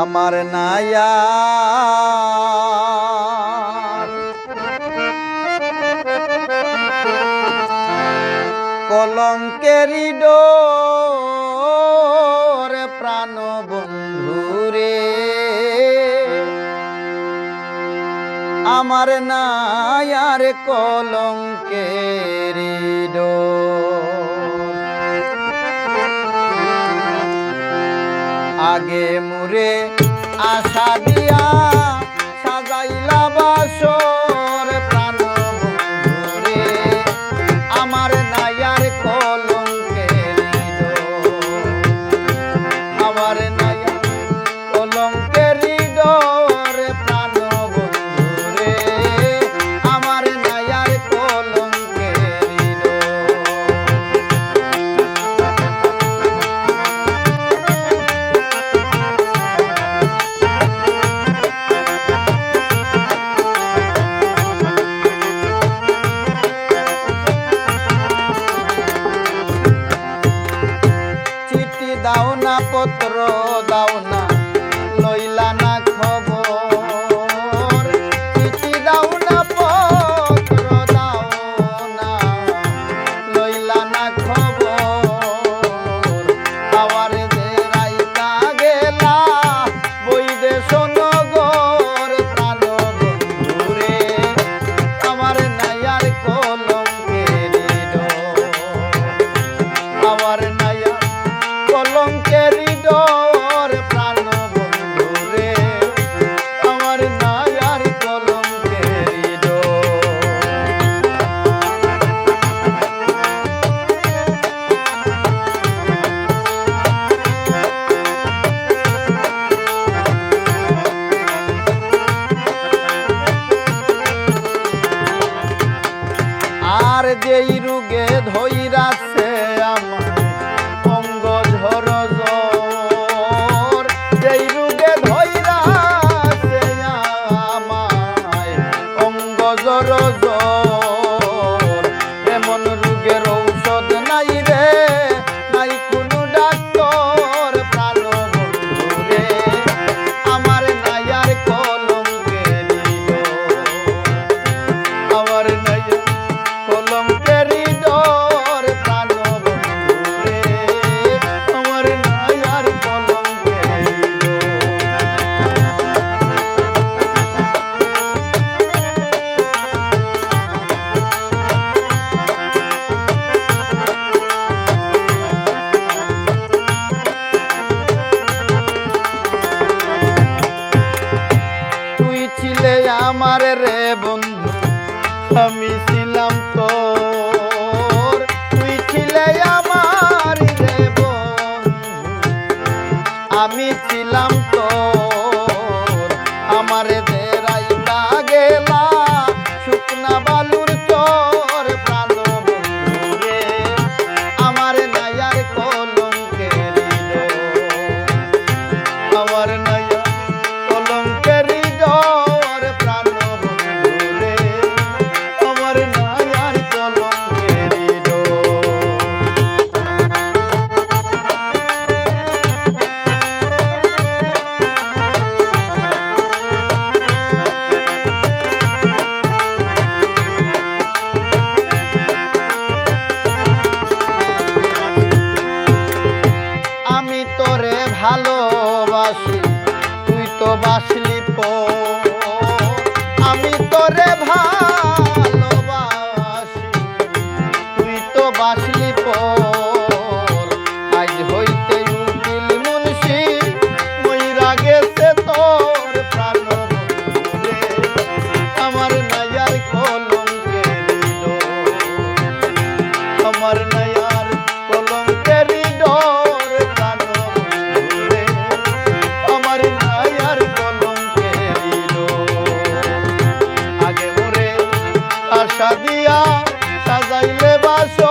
আমার কলঙ্কের কলঙ্কেরি ডোরে প্রাণ বন্ধুরে। আমার নায়ার কলঙ্কের ডোর। আগে মুরে আশা দিয়া পত্র দাও না। আমার যেই রুগে ধৈরাছে আমি ছিলাম তো তুই ছিলে আমার রে আমি wash আশা দিয়া সাজাইলে বাস